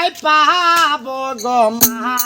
কোথায় পাব গমা